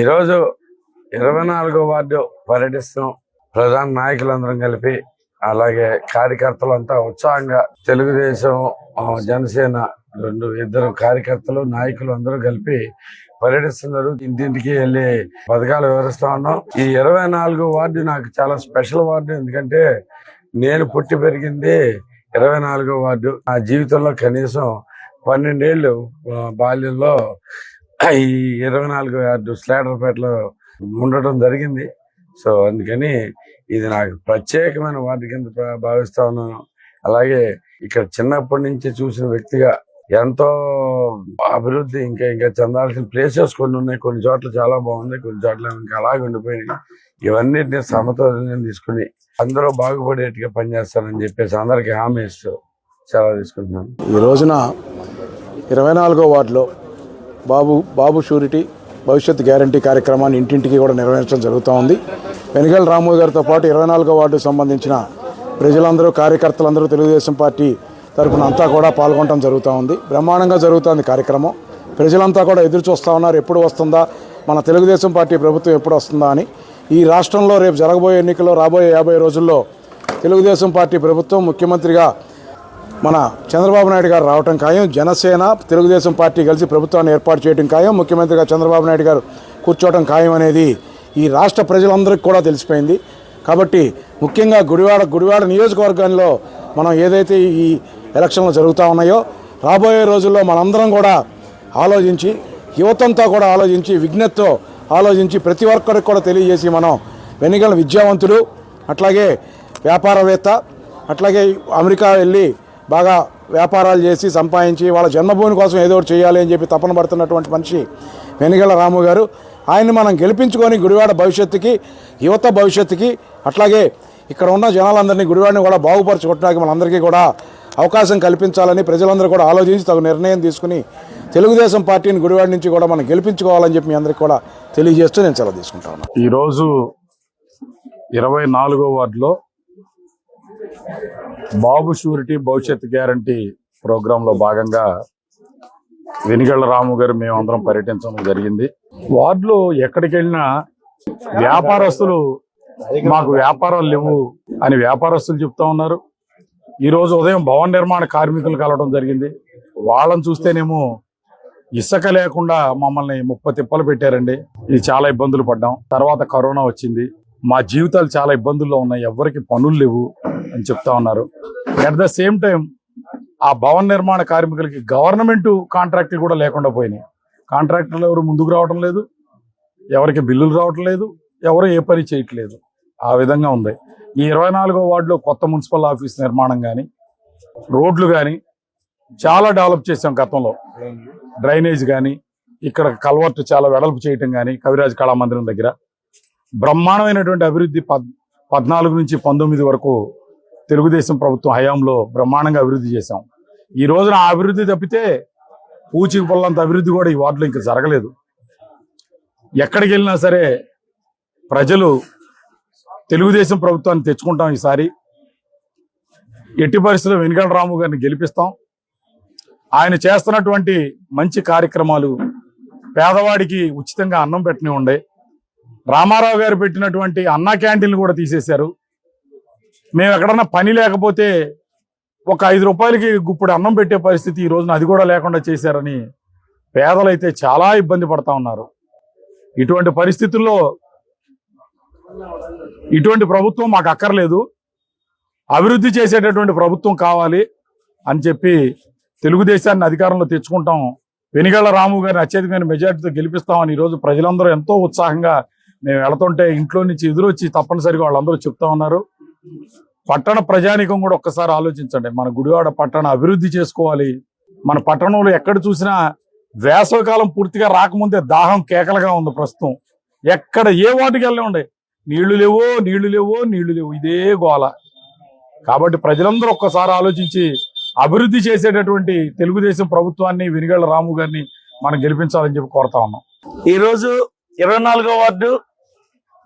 ఈరోజు ఇరవై నాలుగో వార్డు పర్యటిస్తున్నాం. ప్రధాన నాయకులందరం కలిపి అలాగే కార్యకర్తలంతా ఉత్సాహంగా తెలుగుదేశం జనసేన రెండు ఇద్దరు కార్యకర్తలు నాయకులు అందరూ కలిపి పర్యటిస్తున్నారు ఇంటింటికి వెళ్ళి పథకాలు వివరిస్తా ఉన్నాం. ఈ ఇరవై నాలుగో వార్డు నాకు చాలా స్పెషల్ వార్డు. ఎందుకంటే నేను పుట్టి పెరిగింది ఇరవై నాలుగో వార్డు. నా జీవితంలో కనీసం పన్నెండేళ్ళు బాల్యంలో ఈ ఇరవై నాలుగో యార్డు స్లాడర్పేటలో ఉండటం జరిగింది. సో అందుకని ఇది నాకు ప్రత్యేకమైన వాటి కింద భావిస్తా ఉన్నాను. అలాగే ఇక్కడ చిన్నప్పటి నుంచి చూసిన వ్యక్తిగా ఎంతో అభివృద్ధి ఇంకా ఇంకా చెందాల్సిన ప్లేసెస్ కొన్ని ఉన్నాయి. కొన్ని చోట్ల చాలా బాగుంది కొన్ని చోట్ల ఇంకా అలాగే ఉండిపోయినాయి. ఇవన్నిటిని సమతుల్యం తీసుకుని అందరూ బాగుపడేట్టుగా పనిచేస్తానని చెప్పేసి అందరికీ హామీ ఇస్తూ సెలవు తీసుకుంటున్నాను. ఈ రోజున ఇరవై నాలుగో వార్డులో బాబు బాబు షూరిటీ భవిష్యత్ గ్యారంటీ కార్యక్రమాన్ని ఇంటింటికి కూడా నిర్వహించడం జరుగుతూ ఉంది. వెనుగల్ రాము గారితో పాటు ఇరవై నాలుగో వార్డుకు సంబంధించిన ప్రజలందరూ కార్యకర్తలందరూ తెలుగుదేశం పార్టీ తరఫున అంతా కూడా పాల్గొనడం జరుగుతూ ఉంది. బ్రహ్మాండంగా జరుగుతుంది కార్యక్రమం. ప్రజలంతా కూడా ఎదురు చూస్తూ ఉన్నారు ఎప్పుడు వస్తుందా మన తెలుగుదేశం పార్టీ ప్రభుత్వం ఎప్పుడు వస్తుందా అని. ఈ రాష్ట్రంలో రేపు జరగబోయే ఎన్నికల్లో రాబోయే యాభై రోజుల్లో తెలుగుదేశం పార్టీ ప్రభుత్వం ముఖ్యమంత్రిగా మన చంద్రబాబు నాయుడు గారు రావటం ఖాయం. జనసేన తెలుగుదేశం పార్టీ కలిసి ప్రభుత్వాన్ని ఏర్పాటు చేయడం ఖాయం. ముఖ్యమంత్రిగా చంద్రబాబు నాయుడు గారు కూర్చోవడం ఖాయం అనేది ఈ రాష్ట్ర ప్రజలందరికీ కూడా తెలిసిపోయింది. కాబట్టి ముఖ్యంగా గుడివాడ గుడివాడ నియోజకవర్గంలో మనం ఏదైతే ఈ ఎలక్షన్లు జరుగుతూ ఉన్నాయో రాబోయే రోజుల్లో మనందరం కూడా ఆలోచించి యువతంతా కూడా ఆలోచించి విజ్ఞతతో ఆలోచించి ప్రతి ఒక్కరికి కూడా తెలియజేసి మనం వెనుకల విద్యావంతులు అట్లాగే వ్యాపారవేత్త అట్లాగే అమెరికా వెళ్ళి బాగా వ్యాపారాలు చేసి సంపాదించి వాళ్ళ జన్మభూమి కోసం ఏదో ఒకటి చేయాలి అని చెప్పి తపన పడుతున్నటువంటి మనిషి వెనుగల రాము గారు. ఆయన్ని మనం గెలిపించుకొని గుడివాడ భవిష్యత్తుకి యువత భవిష్యత్తుకి అట్లాగే ఇక్కడ ఉన్న జనాలందరినీ గుడివాడిని కూడా బాగుపరచుకోవడానికి మనందరికీ కూడా అవకాశం కల్పించాలని ప్రజలందరూ కూడా ఆలోచించి తగు నిర్ణయం తీసుకుని తెలుగుదేశం పార్టీని గుడివాడ నుంచి కూడా మనం గెలిపించుకోవాలని చెప్పి మీ అందరికీ కూడా తెలియజేస్తూ నేను సెలవు తీసుకుంటా ఉన్నాను. ఈరోజు ఇరవై నాలుగో వార్డులో బాబు షూరిటీ భవిష్యత్ గ్యారంటీ ప్రోగ్రామ్లో భాగంగా వెనిగళ్ళ రాము గారు మేమందరం పర్యటించడం జరిగింది. వార్డులో ఎక్కడికి వెళ్ళినా వ్యాపారస్తులు మాకు వ్యాపారాలు లేవు అని వ్యాపారస్తులు చెప్తా ఉన్నారు. ఈ రోజు ఉదయం భవన నిర్మాణ కార్మికులు కలవడం జరిగింది. వాళ్ళని చూస్తేనేమో ఇసుక లేకుండా మమ్మల్ని ముప్పై తిప్పలు పెట్టారండి. ఇది చాలా ఇబ్బందులు పడ్డాం. తర్వాత కరోనా వచ్చింది. మా జీవితాలు చాలా ఇబ్బందుల్లో ఉన్నాయి. ఎవరికి పనులు లేవు. అని చెప్తా ఉన్నారు. అట్ ద సేమ్ టైం ఆ భవన నిర్మాణ కార్మికులకి గవర్నమెంట్ కాంట్రాక్టులు కూడా లేకుండా పోయినాయి. కాంట్రాక్టర్లు ఎవరు ముందుకు రావడం లేదు ఎవరికి బిల్లులు రావటం లేదు ఎవరు ఏ పని చేయట్లేదు. ఆ విధంగా ఉంది. ఈ ఇరవై నాలుగో వార్డులో కొత్త మున్సిపల్ ఆఫీస్ నిర్మాణం కానీ రోడ్లు కానీ చాలా డెవలప్ చేసాం గతంలో. డ్రైనేజ్ కానీ ఇక్కడ కల్వర్ట్ చాలా వెడల్పు చేయటం కానీ కవిరాజ్ కళామందిరం దగ్గర. బ్రహ్మాండమైనటువంటి అభివృద్ధి పద్ పద్నాలుగు నుంచి పంతొమ్మిది వరకు తెలుగుదేశం ప్రభుత్వం హయాంలో బ్రహ్మాండంగా అభివృద్ధి చేశాం. ఈ రోజున ఆ అభివృద్ధి తప్పితే పూచికి పొల్లంత అభివృద్ధి కూడా ఈ వార్డులో ఇంకా జరగలేదు. ఎక్కడికి వెళ్ళినా సరే ప్రజలు తెలుగుదేశం ప్రభుత్వాన్ని తెచ్చుకుంటాం ఈసారి. ఎట్టి పరిస్థితుల్లో వెనుగల రాము గారిని గెలిపిస్తాం. ఆయన చేస్తున్నటువంటి మంచి కార్యక్రమాలు పేదవాడికి ఉచితంగా అన్నం పెట్టని ఉండే. రామారావు గారు పెట్టినటువంటి అన్నా క్యాంటీన్లు కూడా తీసేశారు. మేము ఎక్కడన్నా పని లేకపోతే ఒక ఐదు రూపాయలకి గుప్పుడు అన్నం పెట్టే పరిస్థితి ఈ రోజున అది కూడా లేకుండా చేశారని పేదలైతే చాలా ఇబ్బంది పడతా ఉన్నారు. ఇటువంటి పరిస్థితుల్లో ఇటువంటి ప్రభుత్వం మాకు అక్కర్లేదు. అభివృద్ధి చేసేటటువంటి ప్రభుత్వం కావాలి అని చెప్పి తెలుగుదేశాన్ని అధికారంలో తెచ్చుకుంటాం. వెనిగళ్ళ రాము గారిని అత్యధికమైన మెజార్టీతో గెలిపిస్తామని ఈరోజు ప్రజలందరూ ఎంతో ఉత్సాహంగా మేము వెళుతుంటే ఇంట్లో నుంచి ఎదురొచ్చి తప్పనిసరిగా వాళ్ళందరూ చెప్తా ఉన్నారు. పట్టణ ప్రజానికం కూడా ఒక్కసారి ఆలోచించండి. మన గుడివాడ పట్టణ అభివృద్ధి చేసుకోవాలి. మన పట్టణంలో ఎక్కడ చూసినా వేసవికాలం పూర్తిగా రాకముందే దాహం కేకలుగా ఉంది ప్రస్తుతం. ఎక్కడ ఏ వాటికి వెళ్ళండి నీళ్ళు లేవో నీళ్ళు లేవో నీళ్ళు లేవు ఇదే గోల. కాబట్టి ప్రజలందరూ ఒక్కసారి ఆలోచించి అభివృద్ధి చేసేటటువంటి తెలుగుదేశం ప్రభుత్వాన్ని వెనుగళ్ళ రాము గారిని మనం గెలిపించాలని చెప్పి కోరుతా ఉన్నాం. ఈరోజు ఇరవై నాలుగో వార్డు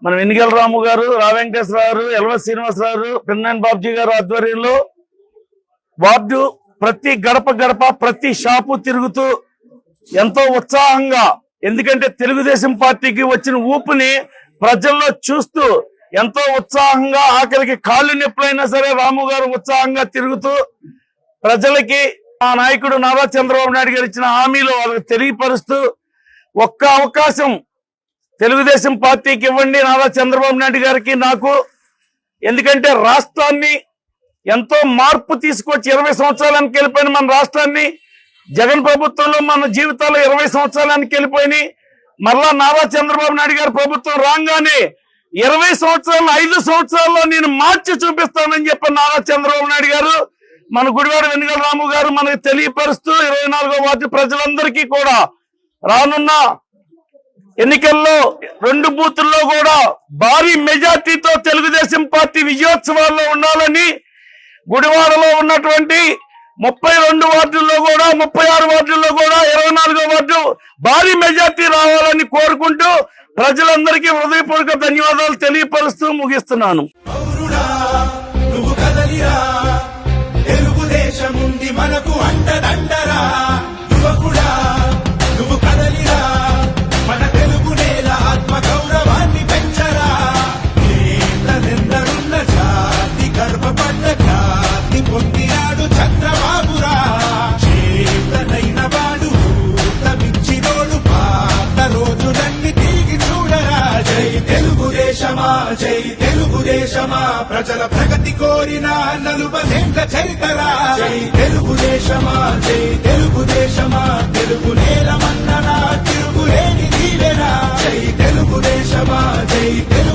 మన వెనిగల రాము గారు రా వెంకటేశ్వరరావు గారు ఎల్వ శ్రీనివాసరావు గారు పిన్నన్ బాబ్జీ గారు ఆధ్వర్యంలో వార్డు ప్రతి గడప గడప ప్రతి షాపు తిరుగుతూ ఎంతో ఉత్సాహంగా ఎందుకంటే తెలుగుదేశం పార్టీకి వచ్చిన ఊపుని ప్రజల్లో చూస్తూ ఎంతో ఉత్సాహంగా ఆఖరికి కాళ్ళు నొప్పులైనా సరే రాము గారు ఉత్సాహంగా తిరుగుతూ ప్రజలకి ఆ నాయకుడు నారా చంద్రబాబు నాయుడు గారు ఇచ్చిన హామీలు వాళ్ళకి తెలియపరుస్తూ ఒక్క అవకాశం తెలుగుదేశం పార్టీకి ఇవ్వండి. నారా చంద్రబాబు నాయుడు గారికి నాకు. ఎందుకంటే రాష్ట్రాన్ని ఎంతో మార్పు తీసుకొచ్చి ఇరవై సంవత్సరాలకు వెళ్ళిపోయిన మన రాష్ట్రాన్ని జగన్ ప్రభుత్వంలో మన జీవితాల్లో ఇరవై సంవత్సరాలకు వెళ్ళిపోయినాయి. మరలా నారా చంద్రబాబు నాయుడు గారి ప్రభుత్వం రాగానే ఇరవై సంవత్సరాలు ఐదు సంవత్సరాల్లో నేను మార్చి చూపిస్తానని చెప్పి నారా చంద్రబాబు నాయుడు గారు మన గుడివాడ వెనుగల రాము గారు మనకు తెలియపరుస్తూ ఇరవై నాలుగో వార్డు ప్రజలందరికీ కూడా రానున్న ఎన్నికల్లో రెండు బూతుల్లో కూడా భారీ మెజార్టీతో తెలుగుదేశం పార్టీ విజయోత్సవాల్లో ఉండాలని గుడివాడలో ఉన్నటువంటి ముప్పై రెండు వార్డుల్లో కూడా ముప్పై ఆరు వార్డుల్లో కూడా ఇరవై నాలుగో వార్డు భారీ మెజార్టీ రావాలని కోరుకుంటూ ప్రజలందరికీ హృదయపూర్వక ధన్యవాదాలు తెలియపరుస్తూ ముగిస్తున్నాను. మనకు అండదండరా తెలుగుదేశమా? ప్రజల ప్రగతి కోరిన నలుపదేండ్ల చరితరా? జై తెలుగుదేశమా? జై తెలుగుదేశమా? తెలుగు నేలమన్ననా? తిరుగులేని దీవెనా జై తెలుగుదేశమా? జై తెలుగు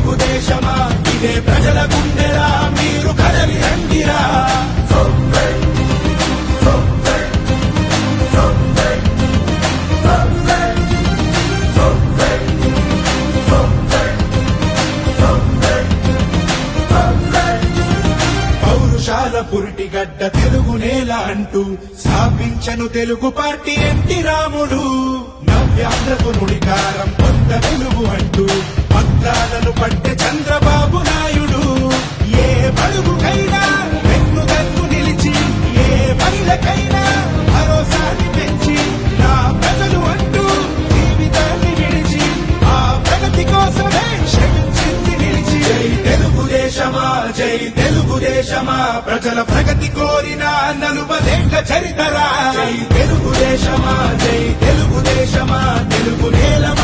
గడ్డ తెలుగు నేల అంటూ స్థాపించను తెలుగు పార్టీ ఎన్టీ రాముడు. నవ్యాంధ్రకు నుడికారం పొంద తెలుగు అంటూ పత్రాలను పట్టే చంద్రబాబు జై తెలుగుదేశమా? ప్రజల ప్రగతి కోరిన నలుపదేండ్ల చరితరా? జై తెలుగుదేశమా? జై తెలుగుదేశమా? తెలుగు నేలమన్నరా